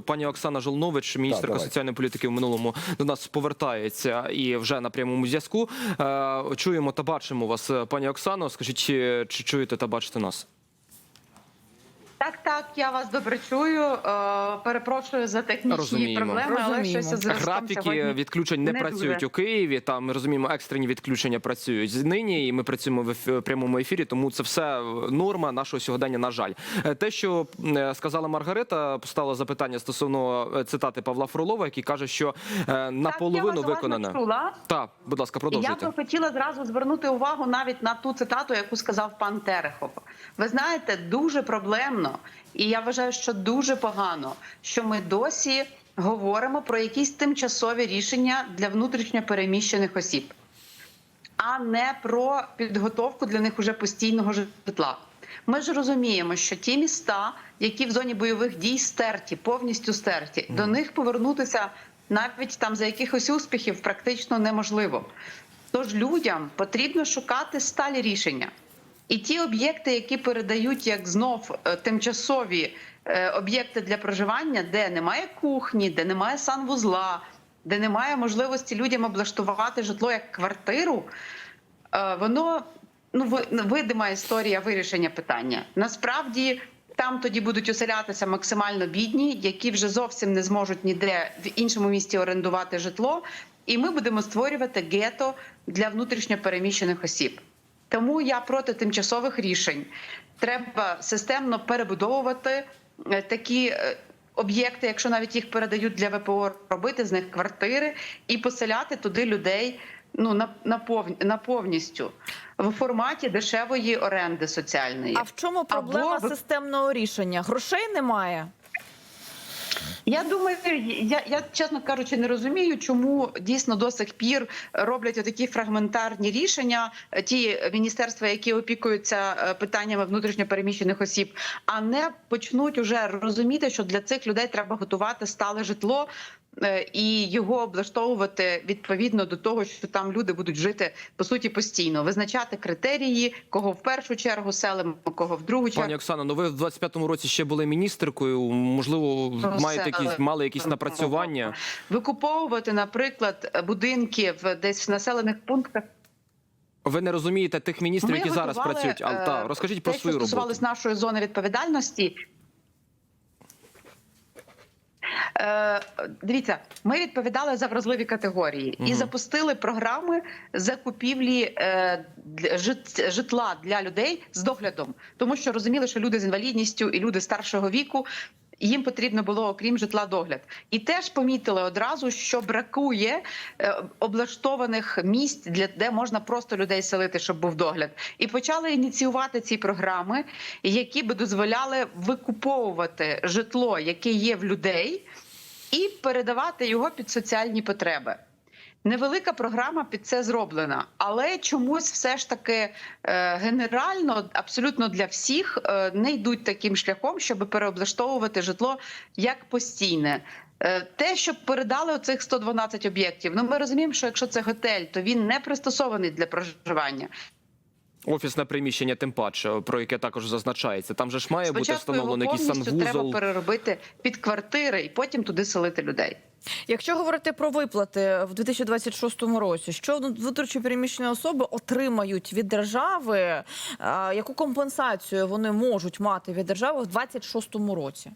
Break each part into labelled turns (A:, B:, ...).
A: Пані Оксана Жолнович, міністерка соціальної політики в минулому до нас повертається і вже на прямому зв'язку. Е, Чуємо та бачимо вас, пані Оксано. Скажіть, чи чуєте та бачите нас?
B: Так, так, я вас добре чую. Е, перепрошую за технічні
A: Розуміємо.
B: проблеми, але щось із
A: Графіки
B: сьогодні
A: відключень не,
B: не
A: працюють
B: дуже.
A: у Києві. Там ми розуміємо, екстрені відключення працюють нині, і ми працюємо в прямому ефірі. Тому це все норма нашого сьогодення. На жаль, Е, те, що е, сказала Маргарита, поставила запитання стосовно цитати Павла Фролова, який каже, що наполовину
B: так, я вас
A: виконане. Так, будь ласка, продовжуйте.
B: Я би хотіла зразу звернути увагу навіть на ту цитату, яку сказав пан Терехов. Ви знаєте, дуже проблемно, і я вважаю, що дуже погано, що ми досі говоримо про якісь тимчасові рішення для внутрішньо переміщених осіб, а не про підготовку для них уже постійного житла. Ми ж розуміємо, що ті міста, які в зоні бойових дій стерті, повністю стерті, до них повернутися навіть там за якихось успіхів практично неможливо. Тож людям потрібно шукати сталі рішення. І ті об'єкти, які передають як знов е, тимчасові е, об'єкти для проживання, де немає кухні, де немає санвузла, де немає можливості людям облаштувати житло як квартиру, е, воно ну видима історія вирішення питання. Насправді там тоді будуть оселятися максимально бідні, які вже зовсім не зможуть ніде в іншому місті орендувати житло, і ми будемо створювати гето для внутрішньо переміщених осіб. Тому я проти тимчасових рішень. Треба системно перебудовувати е, такі. е, Об'єкти, якщо навіть їх передають для ВПО, робити з них квартири і поселяти туди людей ну на, на, пов- на повністю в форматі дешевої оренди соціальної.
C: А в чому проблема
B: Або
C: системного рішення? Грошей немає.
B: Я думаю, я, я чесно кажучи, не розумію, чому дійсно до сих пір роблять такі фрагментарні рішення, е, ті міністерства, які опікуються е, питаннями внутрішньопереміщених осіб, а не почнуть уже розуміти, що для цих людей треба готувати стале житло. Е, І його облаштовувати відповідно до того, що там люди будуть жити по суті постійно, визначати критерії, кого в першу чергу селимо, кого в другу чергу.
A: Пані Оксано, ну ви в 25-му році ще були міністеркою. Можливо, маєте якісь мали якісь напрацювання.
B: викуповувати, наприклад, будинки в десь в населених пунктах.
A: Ви не розумієте тих міністрів, які зараз працюють. А
B: е,
A: та розкажіть про свою
B: що
A: роботу.
B: стосувалось нашої зони відповідальності. Е, дивіться, ми відповідали за вразливі категорії і запустили програми закупівлі е, житла для людей з доглядом, тому що розуміли, що люди з інвалідністю і люди старшого віку. Їм потрібно було окрім житла догляд, і теж помітили одразу, що бракує е, облаштованих місць для де можна просто людей селити, щоб був догляд, і почали ініціювати ці програми, які би дозволяли викуповувати житло, яке є в людей, і передавати його під соціальні потреби. Невелика програма під це зроблена, але чомусь все ж таки е, генерально, абсолютно для всіх, е, не йдуть таким шляхом, щоб переоблаштовувати житло як постійне. Е, Те, щоб передали оцих 112 об'єктів, ну ми розуміємо, що якщо це готель, то він не пристосований для проживання.
A: Офісне приміщення, тим паче, про яке також зазначається. Там же ж має бути
B: Спочатку його
A: встановлено якийсь
B: повністю треба переробити під квартири і потім туди селити людей.
C: Якщо говорити про виплати в 2026 році, що внутрішньо переміщені особи отримають від держави, яку компенсацію вони можуть мати від держави в 2026 році?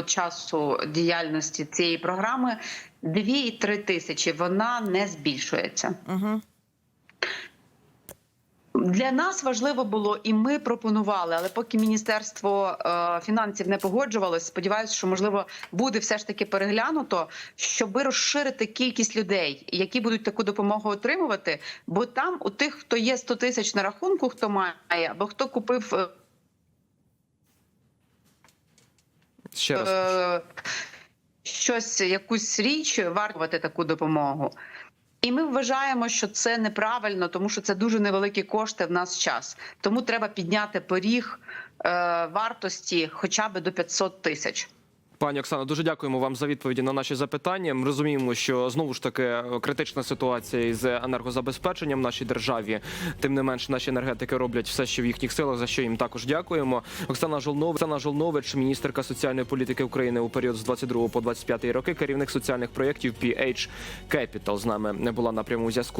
B: До часу діяльності цієї програми 2-3 тисячі. Вона не збільшується.
C: Угу.
B: Для нас важливо було, і ми пропонували, але поки міністерство е, фінансів не погоджувалось, сподіваюся, що можливо буде все ж таки переглянуто, щоб розширити кількість людей, які будуть таку допомогу отримувати. Бо там у тих, хто є 100 тисяч на рахунку, хто має, або хто купив е,
A: Ще раз.
B: е, щось, якусь річ вартувати таку допомогу. І ми вважаємо, що це неправильно, тому що це дуже невеликі кошти в нас час. Тому треба підняти поріг е, вартості хоча б до 500 тисяч.
A: Пані Оксано, дуже дякуємо вам за відповіді на наші запитання. Ми розуміємо, що знову ж таки критична ситуація із енергозабезпеченням в нашій державі. Тим не менш, наші енергетики роблять все, що в їхніх силах, за що їм також дякуємо. Оксана Жолнович, Оксана Жолнович, міністерка соціальної політики України у період з 22 по 25 роки, керівник соціальних проєктів PH Capital з нами не була на прямому зв'язку.